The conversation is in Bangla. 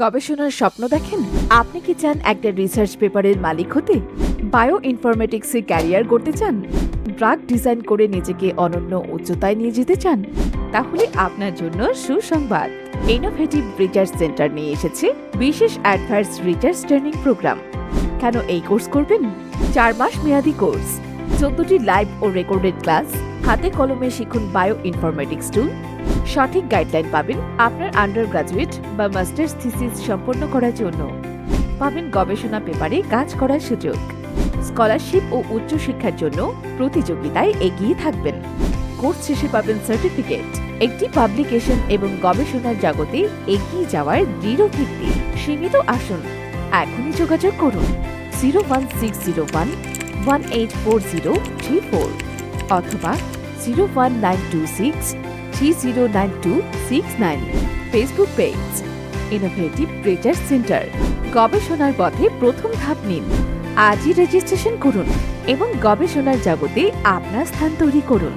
গবেষণার স্বপ্ন দেখেন? আপনি কি চান একটা রিসার্চ পেপারের মালিক হতে? বায়ো ইনফরমেটিক্সে ক্যারিয়ার করতে চান? ড্রাগ ডিজাইন করে নিজেকে অনন্য উচ্চতায় নিয়ে যেতে চান? তাহলে আপনার জন্য সুসংবাদ। ইনোভেটিভ রিসার্চ সেন্টার নিয়ে এসেছে বিশেষ অ্যাডভান্স রিসার্চ ট্রেনিং প্রোগ্রাম কেন এই কোর্স করবেন? চার মাস মেয়াদি কোর্স চোদ্দটি লাইভ ও রেকর্ডেড ক্লাস হাতে কলমে শিখুন বায়ো ইনফরমেটিক্স টুল সঠিক গাইডলাইন পাবেন আপনার আন্ডার গ্রাজুয়েট বা মাস্টার্স থিসিস সম্পন্ন করার জন্য। পাবেন গবেষণা পেপারে কাজ করার সুযোগ। স্কলারশিপ ও উচ্চশিক্ষার জন্য প্রতিযোগিতায় এগিয়ে থাকবেন। কোর্স শেষে পাবেন সার্টিফিকেট একটি পাবলিকেশন এবং গবেষণার জগতে এগিয়ে যাওয়ার দৃঢ় ভিত্তি। সীমিত আসন, এখনই যোগাযোগ করুন zero one six zero one one eight four zero three four অথবা zero one nine two six three zero nine two six nine Facebook page innovative research centre গবেষণার পথে প্রথম ধাপ নিন। আজই রেজিস্ট্রেশন করুন এবং গবেষণার জগতে আপনার স্থান তৈরি করুন।